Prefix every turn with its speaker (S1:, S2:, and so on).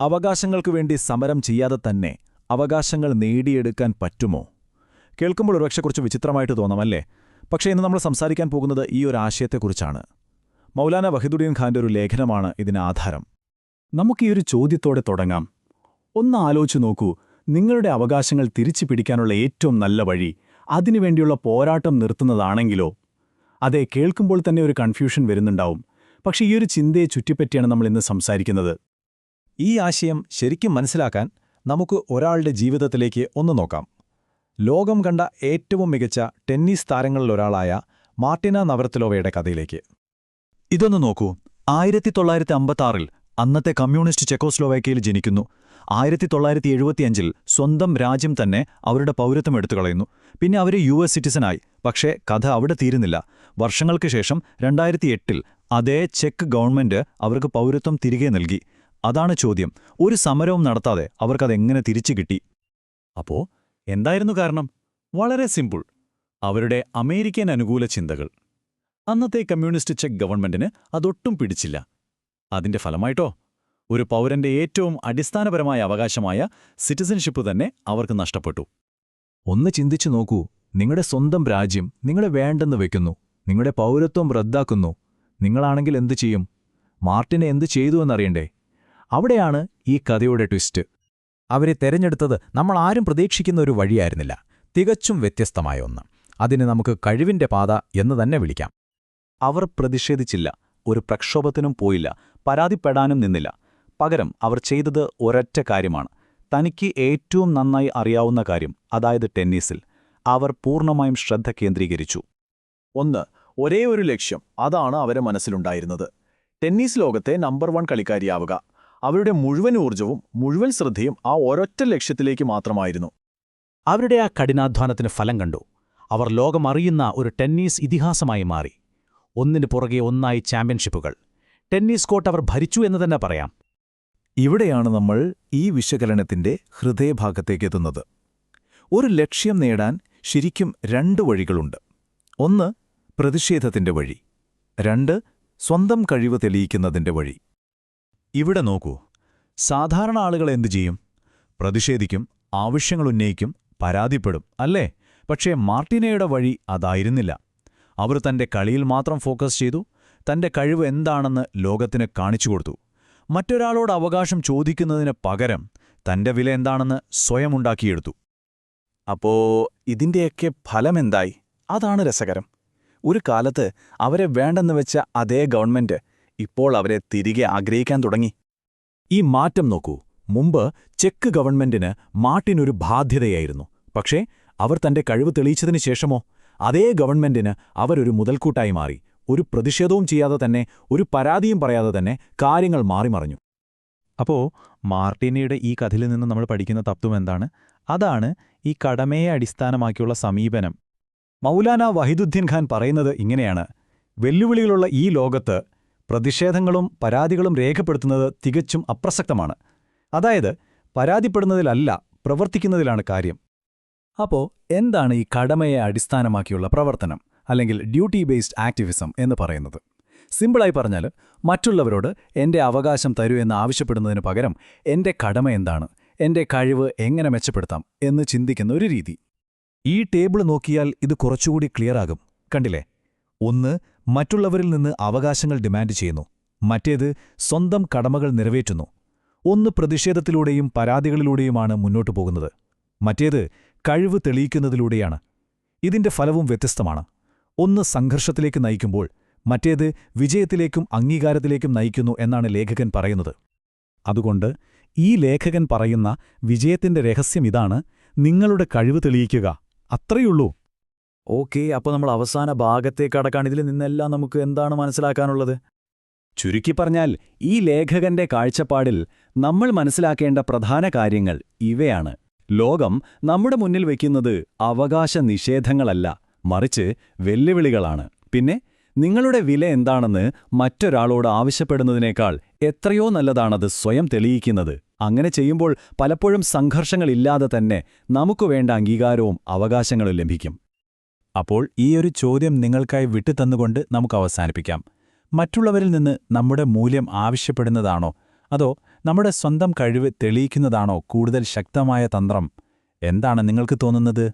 S1: അവകാശങ്ങൾക്കു വേണ്ടി സമരം ചെയ്യാതെ തന്നെ അവകാശങ്ങൾ നേടിയെടുക്കാൻ പറ്റുമോ? കേൾക്കുമ്പോൾ ഒരുപക്ഷെ കുറച്ച് വിചിത്രമായിട്ട് തോന്നാമല്ലേ? പക്ഷേ ഇന്ന് നമ്മൾ സംസാരിക്കാൻ പോകുന്നത് ഈ ഒരു ആശയത്തെക്കുറിച്ചാണ്. മൗലാന വഹിദുദ്ദീൻ ഖാന്റെ ഒരു ലേഖനമാണ് ഇതിന് ആധാരം. നമുക്ക് ഈ ഒരു ചോദ്യത്തോടെ തുടങ്ങാം. ഒന്ന് ആലോചിച്ചു നോക്കൂ. നിങ്ങളുടെ അവകാശങ്ങൾ തിരിച്ചു പിടിക്കാനുള്ള ഏറ്റവും നല്ല വഴി അതിനുവേണ്ടിയുള്ള പോരാട്ടം നിർത്തുന്നതാണെങ്കിലോ? അതെ കേൾക്കുമ്പോൾ തന്നെ ഒരു കൺഫ്യൂഷൻ വരുന്നുണ്ടാവും. പക്ഷേ ഈ ഒരു ചിന്തയെ ചുറ്റിപ്പറ്റിയാണ് നമ്മൾ ഇന്ന് സംസാരിക്കുന്നത്. ഈ ആശയം ശരിക്കും മനസ്സിലാക്കാൻ നമുക്ക് ഒരാളുടെ ജീവിതത്തിലേക്ക് ഒന്ന് നോക്കാം. ലോകം കണ്ട ഏറ്റവും മികച്ച ടെന്നീസ് താരങ്ങളിലൊരാളായ മാർട്ടിന നവരത്തിലോവയുടെ കഥയിലേക്ക്. ഇതൊന്ന് നോക്കൂ. ആയിരത്തി തൊള്ളായിരത്തി അമ്പത്താറിൽ അന്നത്തെ കമ്മ്യൂണിസ്റ്റ് ചെക്കോസ്ലോവാക്യയിൽ ജനിക്കുന്നു. ആയിരത്തി തൊള്ളായിരത്തി എഴുപത്തിയഞ്ചിൽ സ്വന്തം രാജ്യം തന്നെ അവരുടെ പൗരത്വം എടുത്തു കളയുന്നു പിന്നെ അവർ യു എസ് സിറ്റിസനായി പക്ഷേ കഥ അവിടെ തീരുന്നില്ല. വർഷങ്ങൾക്ക് ശേഷം രണ്ടായിരത്തി എട്ടിൽ അതേ ചെക്ക് ഗവൺമെന്റ് അവർക്ക് പൗരത്വം തിരികെ നൽകി. അതാണ് ചോദ്യം. ഒരു സമരവും നടത്താതെ അവർക്കതെങ്ങനെ തിരിച്ചു കിട്ടി? അപ്പോ എന്തായിരുന്നു കാരണം? വളരെ സിമ്പിൾ. അവരുടെ അമേരിക്കൻ അനുകൂല ചിന്തകൾ. അന്നത്തെ കമ്മ്യൂണിസ്റ്റ് ചെക്ക് ഗവൺമെന്റിന് അതൊട്ടും പിടിച്ചില്ല. അതിന്റെ ഫലമായിട്ടോ? ഒരു പൗരന്റെ ഏറ്റവും അടിസ്ഥാനപരമായ അവകാശമായ സിറ്റിസൺഷിപ്പ് തന്നെ അവർക്ക് നഷ്ടപ്പെട്ടു. ഒന്ന് ചിന്തിച്ചു നോക്കൂ. നിങ്ങളുടെ സ്വന്തം രാജ്യം നിങ്ങളെ വേണ്ടെന്ന് വെക്കുന്നു. നിങ്ങളുടെ പൗരത്വം റദ്ദാക്കുന്നു. നിങ്ങളാണെങ്കിൽ എന്തു ചെയ്യും? മാർട്ടിനെ എന്തു ചെയ്തു എന്നറിയണ്ടേ? അവിടെയാണ് ഈ കഥയുടെ ട്വിസ്റ്റ്. അവരെ തെരഞ്ഞെടുത്തത് നമ്മൾ ആരും പ്രതീക്ഷിക്കുന്ന ഒരു വഴിയായിരുന്നില്ല. തികച്ചും വ്യത്യസ്തമായ ഒന്ന്. അതിന് നമുക്ക് കഴിവിന്റെ പാത എന്ന് തന്നെ വിളിക്കാം. അവർ പ്രതിഷേധിച്ചില്ല. ഒരു പ്രക്ഷോഭത്തിനും പോയില്ല. പരാതിപ്പെടാനും നിന്നില്ല. പകരം അവർ ചെയ്തത് ഒരൊറ്റ കാര്യമാണ്. തനിക്ക് ഏറ്റവും നന്നായി അറിയാവുന്ന കാര്യം അതായത് ടെന്നീസിൽ. അവർ പൂർണമായും ശ്രദ്ധ കേന്ദ്രീകരിച്ചു. ഒന്ന് ഒരേ ഒരു ലക്ഷ്യം. അതാണ് അവരെ മനസ്സിലുണ്ടായിരുന്നത്. ടെന്നീസ് ലോകത്തെ നമ്പർ വൺ കളിക്കാരിയാവുക. അവരുടെ മുഴുവൻ ഊർജവും മുഴുവൻ ശ്രദ്ധയും ആ ഒരൊറ്റ ലക്ഷ്യത്തിലേക്ക് മാത്രമായിരുന്നു. അവരുടെ ആ കഠിനാധ്വാനത്തിന് ഫലം കണ്ടു. അവർ ലോകമറിയുന്ന ഒരു ടെന്നീസ് ഇതിഹാസമായി മാറി. ഒന്നിനു പുറകെ ഒന്നായി ചാമ്പ്യൻഷിപ്പുകൾ. ടെന്നീസ് കോട്ട് അവർ ഭരിച്ചു എന്ന് തന്നെ പറയാം. ഇവിടെയാണ് നമ്മൾ ഈ വിശകലനത്തിന്റെ ഹൃദയഭാഗത്തേക്കെത്തുന്നത് ഒരു ലക്ഷ്യം നേടാൻ ശരിക്കും രണ്ട് വഴികളുണ്ട്. ഒന്ന് പ്രതിഷേധത്തിന്റെ വഴി. രണ്ട് സ്വന്തം കഴിവ് തെളിയിക്കുന്നതിന്റെ വഴി. ഇവിടെ നോക്കൂ. സാധാരണ ആളുകൾ എന്തു ചെയ്യും? പ്രതിഷേധിക്കും ആവശ്യങ്ങൾ ഉന്നയിക്കും പരാതിപ്പെടും അല്ലേ? പക്ഷേ മാർട്ടിനയുടെ വഴി അതായിരുന്നില്ല. അവർ തന്റെ കളിയിൽ മാത്രം ഫോക്കസ് ചെയ്തു തന്റെ കഴിവ് എന്താണെന്ന് ലോകത്തിന് കാണിച്ചുകൊടുത്തു മറ്റൊരാളോട് അവകാശം ചോദിക്കുന്നതിന് പകരം തന്റെ വില എന്താണെന്ന് സ്വയം ഉണ്ടാക്കിയെടുത്തു. അപ്പോ ഇതിന്റെയൊക്കെ ഫലമെന്തായി അതാണ് രസകരം. ഒരു കാലത്ത് അവരെ വേണ്ടെന്ന് വെച്ച അതേ ഗവൺമെന്റ് ഇപ്പോൾ അവരെ തിരികെ ആഗ്രഹിക്കാൻ തുടങ്ങി. ഈ മാറ്റം നോക്കൂ. മുമ്പ് ചെക്ക് ഗവൺമെന്റിന് മാട്ടിനൊരു ബാധ്യതയായിരുന്നു. പക്ഷേ അവർ തന്റെ കഴിവ് തെളിയിച്ചതിനു ശേഷമോ അതേ ഗവൺമെന്റിന് അവരൊരു മുതൽക്കൂട്ടായി മാറി. ഒരു പ്രതിഷേധവും ചെയ്യാതെ തന്നെ ഒരു പരാതിയും പറയാതെ തന്നെ കാര്യങ്ങൾ മാറിമറിഞ്ഞു. അപ്പോ മാർട്ടിനയുടെ ഈ കഥയിൽ നിന്ന് നമ്മൾ പഠിക്കുന്ന തത്വം എന്താണ്? അതാണ് ഈ കടമയെ അടിസ്ഥാനമാക്കിയുള്ള സമീപനം. മൗലാന വഹിദുദ്ദീൻ ഖാൻ പറയുന്നത് ഇങ്ങനെയാണ്. വെല്ലുവിളികളുള്ള ഈ ലോകത്ത് പ്രതിഷേധങ്ങളും പരാതികളും രേഖപ്പെടുത്തുന്നത് തികച്ചും അപ്രസക്തമാണ്. അതായത് പരാതിപ്പെടുന്നതിലല്ല പ്രവർത്തിക്കുന്നതിലാണ് കാര്യം. അപ്പോൾ എന്താണ് ഈ കടമയെ അടിസ്ഥാനമാക്കിയുള്ള പ്രവർത്തനം അല്ലെങ്കിൽ ഡ്യൂട്ടി ബേസ്ഡ് ആക്ടിവിസം എന്ന് പറയുന്നത്? സിമ്പിളായി പറഞ്ഞാൽ മറ്റുള്ളവരോട് എന്റെ അവകാശം തരൂ എന്ന് ആവശ്യപ്പെടുന്നതിന് പകരം എന്റെ കടമ എന്താണ് എന്റെ കഴിവ് എങ്ങനെ മെച്ചപ്പെടുത്താം എന്ന് ചിന്തിക്കുന്ന ഒരു രീതി. ഈ ടേബിൾ നോക്കിയാൽ ഇത് കുറച്ചുകൂടി ക്ലിയറാകും. കണ്ടില്ലേ? ഒന്ന് മറ്റുള്ളവരിൽ നിന്ന് അവകാശങ്ങൾ ഡിമാൻഡ് ചെയ്യുന്നു. മറ്റേത് സ്വന്തം കടമകൾ നിറവേറ്റുന്നു. ഒന്ന് പ്രതിഷേധത്തിലൂടെയും പരാതികളിലൂടെയുമാണ് മുന്നോട്ടു പോകുന്നത്. മറ്റേത് കഴിവ് തെളിയിക്കുന്നതിലൂടെയാണ്. ഇതിന്റെ ഫലവും വ്യത്യസ്തമാണ്. ഒന്ന് സംഘർഷത്തിലേക്ക് നയിക്കുമ്പോൾ മറ്റേത് വിജയത്തിലേക്കും അംഗീകാരത്തിലേക്കും നയിക്കുന്നു എന്നാണ് ലേഖകൻ പറയുന്നത്. അതുകൊണ്ട് ഈ ലേഖകൻ പറയുന്ന വിജയത്തിന്റെ രഹസ്യം ഇതാണ് നിങ്ങളുടെ കഴിവ് തെളിയിക്കുക. അത്രയുള്ളൂ ഓക്കെ അപ്പോൾ നമ്മൾ അവസാന ഭാഗത്തേക്ക് കടക്കാൻ ഇതിൽ നിന്നെല്ലാം നമുക്ക് എന്താണ് മനസ്സിലാക്കാനുള്ളത്? ചുരുക്കി പറഞ്ഞാൽ ഈ ലേഖകന്റെ കാഴ്ചപ്പാടിൽ നമ്മൾ മനസ്സിലാക്കേണ്ട പ്രധാന കാര്യങ്ങൾ ഇവയാണ്. ലോകം നമ്മുടെ മുന്നിൽ വയ്ക്കുന്നത് അവകാശ നിഷേധങ്ങളല്ല മറിച്ച് വെല്ലുവിളികളാണ്. പിന്നെ നിങ്ങളുടെ വില എന്താണെന്ന് മറ്റൊരാളോട് ആവശ്യപ്പെടുന്നതിനേക്കാൾ എത്രയോ നല്ലതാണത് സ്വയം തെളിയിക്കുന്നത്. അങ്ങനെ ചെയ്യുമ്പോൾ പലപ്പോഴും സംഘർഷങ്ങളില്ലാതെ തന്നെ നമുക്കു വേണ്ട അംഗീകാരവും അവകാശങ്ങളും ലഭിക്കും. അപ്പോൾ ഈ ഒരു ചോദ്യം നിങ്ങൾക്കായി വിട്ടുതന്നുകൊണ്ട് നമുക്ക് അവസാനിപ്പിക്കാം. മറ്റുള്ളവരിൽ നിന്ന് നമ്മുടെ മൂല്യം ആവശ്യപ്പെടുന്നതാണോ? അതോ
S2: നമ്മുടെ സ്വന്തം കഴിവ് തെളിയിക്കുന്നതാണോ കൂടുതൽ ശക്തമായ തന്ത്രം? എന്താണ് നിങ്ങൾക്ക് തോന്നുന്നത്?